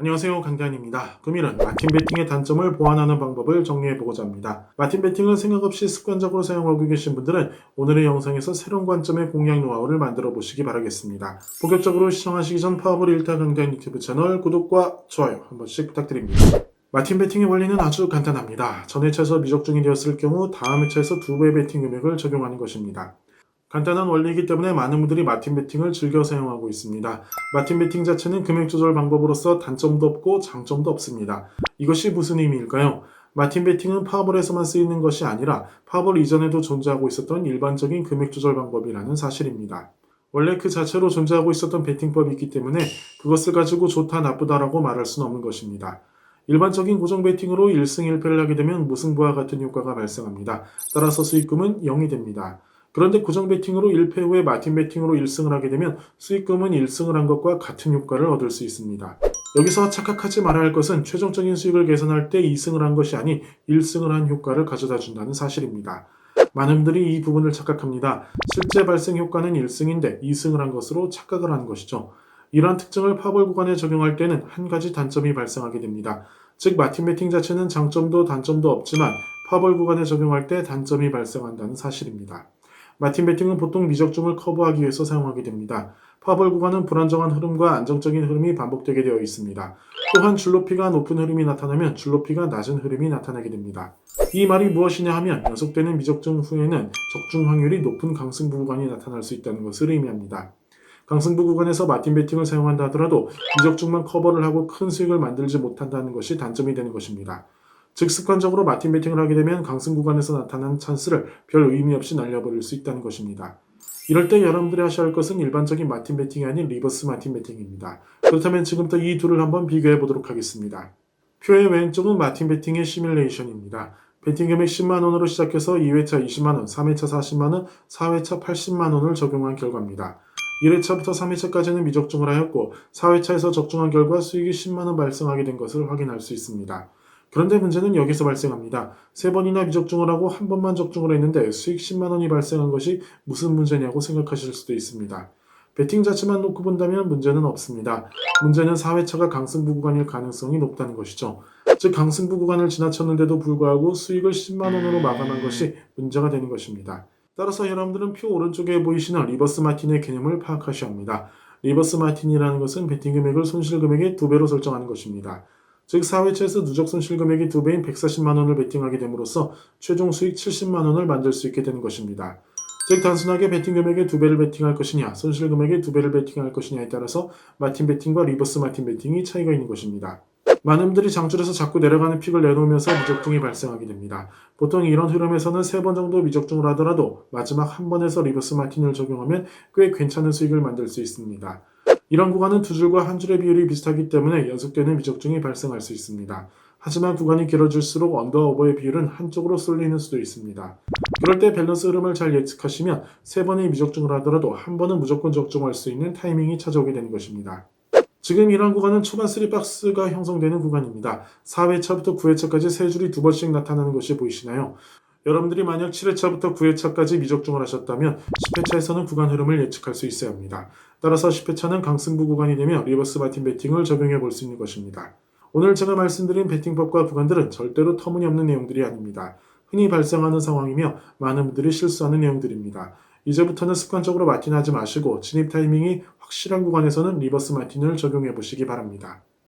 안녕하세요 강단입니다. 금일은 마틴 배팅의 단점을 보완하는 방법을 정리해보고자 합니다. 마틴 배팅을 생각 없이 습관적으로 사용하고 계신 분들은 오늘의 영상에서 새로운 관점의 공략 노하우를 만들어 보시기 바라겠습니다. 본격적으로 시청하시기 전 파워볼 1타 강단 유튜브 채널 구독과 좋아요 한 번씩 부탁드립니다. 마틴 배팅의 원리는 아주 간단합니다. 전 회차에서 미적 중이 되었을 경우 다음 회차에서 두 배의 배팅 금액을 적용하는 것입니다. 간단한 원리이기 때문에 많은 분들이 마틴 배팅을 즐겨 사용하고 있습니다. 마틴 배팅 자체는 금액 조절 방법으로서 단점도 없고 장점도 없습니다. 이것이 무슨 의미일까요? 마틴 배팅은 파워볼에서만 쓰이는 것이 아니라 파워볼 이전에도 존재하고 있었던 일반적인 금액 조절 방법이라는 사실입니다. 원래 그 자체로 존재하고 있었던 배팅법이 있기 때문에 그것을 가지고 좋다 나쁘다라고 말할 수는 없는 것입니다. 일반적인 고정 배팅으로 1승 1패를 하게 되면 무승부와 같은 효과가 발생합니다. 따라서 수익금은 0이 됩니다. 그런데 고정 배팅으로 1패 후에 마틴 배팅으로 1승을 하게 되면 수익금은 1승을 한 것과 같은 효과를 얻을 수 있습니다. 여기서 착각하지 말아야 할 것은 최종적인 수익을 계산할 때 2승을 한 것이 아닌 1승을 한 효과를 가져다 준다는 사실입니다. 많은 분들이 이 부분을 착각합니다. 실제 발생 효과는 1승인데 2승을 한 것으로 착각을 하는 것이죠. 이러한 특징을 파벌 구간에 적용할 때는 한 가지 단점이 발생하게 됩니다. 즉 마틴 배팅 자체는 장점도 단점도 없지만 파벌 구간에 적용할 때 단점이 발생한다는 사실입니다. 마틴 배팅은 보통 미적중을 커버하기 위해서 사용하게 됩니다. 파벌 구간은 불안정한 흐름과 안정적인 흐름이 반복되게 되어 있습니다. 또한 줄높이가 높은 흐름이 나타나면 줄높이가 낮은 흐름이 나타나게 됩니다. 이 말이 무엇이냐 하면 연속되는 미적중 후에는 적중 확률이 높은 강승부 구간이 나타날 수 있다는 것을 의미합니다. 강승부 구간에서 마틴 배팅을 사용한다 하더라도 미적중만 커버를 하고 큰 수익을 만들지 못한다는 것이 단점이 되는 것입니다. 즉 습관적으로 마틴 배팅을 하게 되면 강승 구간에서 나타나는 찬스를 별 의미 없이 날려버릴 수 있다는 것입니다. 이럴 때 여러분들이 하셔야 할 것은 일반적인 마틴 배팅이 아닌 리버스 마틴 배팅입니다. 그렇다면 지금부터 이 둘을 한번 비교해 보도록 하겠습니다. 표의 왼쪽은 마틴 배팅의 시뮬레이션입니다. 배팅 금액 10만원으로 시작해서 2회차 20만원, 3회차 40만원, 4회차 80만원을 적용한 결과입니다. 1회차부터 3회차까지는 미적중을 하였고 4회차에서 적중한 결과 수익이 10만원 발생하게 된 것을 확인할 수 있습니다. 그런데 문제는 여기서 발생합니다. 세 번이나 미적중을 하고 한 번만 적중을 했는데 수익 10만 원이 발생한 것이 무슨 문제냐고 생각하실 수도 있습니다. 배팅 자체만 놓고 본다면 문제는 없습니다. 문제는 4회차가 강승부 구간일 가능성이 높다는 것이죠. 즉 강승부 구간을 지나쳤는데도 불구하고 수익을 10만 원으로 마감한 것이 문제가 되는 것입니다. 따라서 여러분들은 표 오른쪽에 보이시는 리버스 마틴의 개념을 파악하셔야 합니다. 리버스 마틴이라는 것은 배팅 금액을 손실 금액의 두 배로 설정하는 것입니다. 즉 4회차에서 누적 손실 금액이 두 배인 140만 원을 베팅하게 됨으로써 최종 수익 70만 원을 만들 수 있게 되는 것입니다. 즉 단순하게 베팅 금액의 두 배를 베팅할 것이냐, 손실 금액의 두 배를 베팅할 것이냐에 따라서 마틴 베팅과 리버스 마틴 베팅이 차이가 있는 것입니다. 많은 분들이 장줄에서 자꾸 내려가는 픽을 내놓으면서 미적중이 발생하게 됩니다. 보통 이런 흐름에서는 세 번 정도 미적중을 하더라도 마지막 한 번에서 리버스 마틴을 적용하면 꽤 괜찮은 수익을 만들 수 있습니다. 이런 구간은 두 줄과 한 줄의 비율이 비슷하기 때문에 연속되는 미적중이 발생할 수 있습니다. 하지만 구간이 길어질수록 언더오버의 비율은 한쪽으로 쏠리는 수도 있습니다. 그럴 때 밸런스 흐름을 잘 예측하시면 세 번의 미적중을 하더라도 한 번은 무조건 적중할 수 있는 타이밍이 찾아오게 되는 것입니다. 지금 이러한 구간은 초반 3박스가 형성되는 구간입니다. 4회차부터 9회차까지 세 줄이 두 번씩 나타나는 것이 보이시나요? 여러분들이 만약 7회차부터 9회차까지 미적중을 하셨다면 10회차에서는 구간 흐름을 예측할 수 있어야 합니다. 따라서 10회차는 강승부 구간이 되며 리버스 마틴 배팅을 적용해 볼 수 있는 것입니다. 오늘 제가 말씀드린 배팅법과 구간들은 절대로 터무니없는 내용들이 아닙니다. 흔히 발생하는 상황이며 많은 분들이 실수하는 내용들입니다. 이제부터는 습관적으로 마틴하지 마시고 진입 타이밍이 확실한 구간에서는 리버스 마틴을 적용해 보시기 바랍니다.